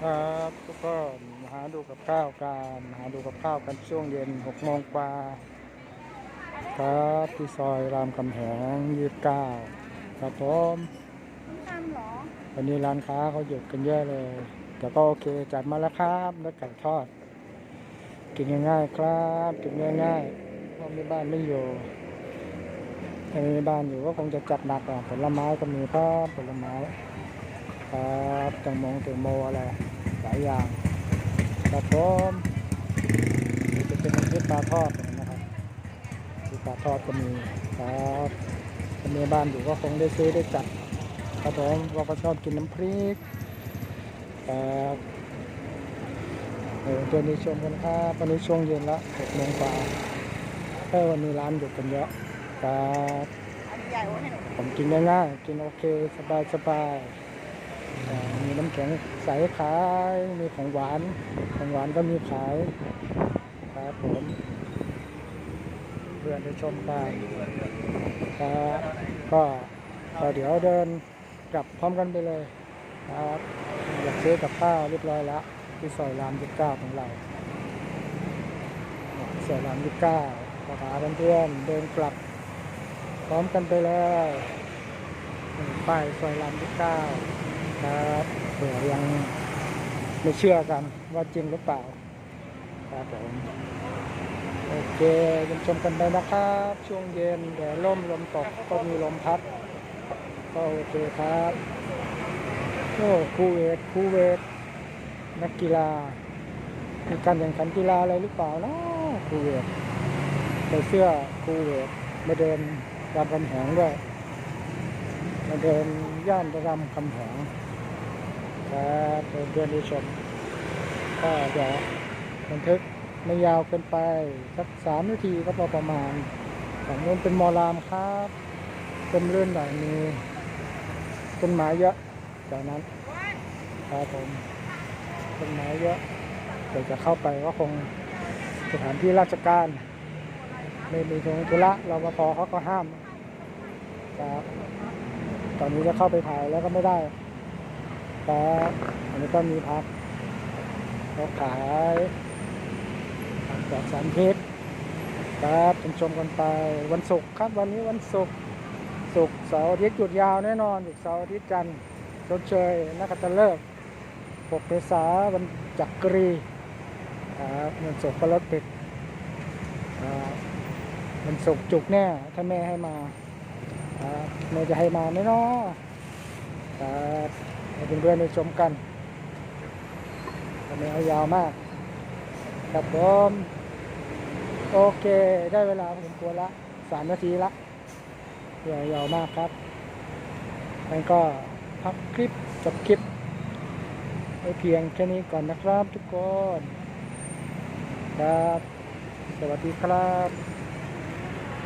ครับทุกคนมาหาดูกับข้าวกันมาหาดูกับข้าวกันช่วงเย็นหกโมงกว่าครับที่ซอยรามคำแหงยี่สิบเก้าครับผมทำเหรอวันนี้ร้านค้าเขาหยุดกันเยอะเลย แต่ก็โอเคจัดมาแล้วครับแล้วไก่ทอด กินง่ายๆครับกินง่ายๆเพราะมีบ้านไม่อยู่ถ้ามีบ้านอยู่ก็คงจะจัดหนักอะผลไม้ก็มีครับผลไม้ครับแตงโมแตงโมอะไร หลายอย่างครับผมนี่จะเป็นน้ำพริกปลาทอดนะครับพริกปลาทอดก็มีครับถ้ามีบ้านอยู่ก็คงได้ซื้อได้จัดครับผมเราก็ชอบกินน้ำพริกครับเออตัวนี้ชมกันครับวันนี้ช่วงเย็นละหกโมงกว่าเออวันนี้ร้านหยุดกันเยอะครับผมกินง่ายๆกินโอเคสบายสบาย มีน้ำแข็งใสขาย มีของหวาน ของหวานก็มีขายครับผมเพื่อนได้ชมกันครับก็ก็เดี๋ยวเดินกลับพร้อมกันไปเลยครับอยากซื้อกับข้าวเรียบร้อยแล้วที่ซอยรามยี่เก้าของเราซอยรามยี่เก้าก็พาเพื่อนเดินกลับพร้อมกันไปเลยป้ายซอยรามยี่เก้า ครับเผื่อยังไม่เชื่อกันว่าจริงหรือเปล่าครับผมโอเคยังชมกันไปนะครับ ช่วงเย็นแดดร่มลมตกก็มีลมพัด ก็โอเคครับโอ้คูเวตคูเวตนักกีฬามีการแข่งขันกีฬาอะไรหรือเปล่าเนาะคูเวตใส่เสื้อคูเวตมาเดินรามคำแหงด้วยมาเดินย่านรามคำแหง ครับเดินเดินดูชมก็เดี๋ยวบันทึกไม่ยาวเกินไป สักสามนาทีก็พอประมาณฝั่งนู้นเป็นมอลามครับเป็นเรื่องหน่อยมีต้นไม้เยอะจากนั้นครับผมต้นไม้เยอะเดี๋ยวจะเข้าไปก็คงสถานที่ราชการ ไม่มีธุธุระรปภเขาก็ห้ามครับตอนนี้จะเข้าไปถ่ายแล้วก็ไม่ได้ ครับอันนี้ก็มีพักเขาขายผักปลอดสารพิษครับชมชมกันไปวันศุกร์ครับวันนี้วันศุกร์ศุกร์เสาร์อาทิตย์หยุดยาวแน่นอนหยุดเสาร์อาทิตย์จันทร์ชดเชยนักขัตฤกษ์6เมษาวันจักรีครับวันศุกร์ก็รถติดครับมันสุกร์จุกแน่ถ้าแม่ให้มาครับแม่จะให้มาไหมเนาะครับ ให้เพื่อนๆได้ชมกันแต่ไม่เอายาวมาก ครับผมโอเค ได้เวลาพอสมควรละสามนาทีละอย่ายาวมากครับงั้นก็พักคลิปจบคลิปไว้เพียงแค่นี้ก่อนนะครับทุกคน ครับ สวัสดีครับ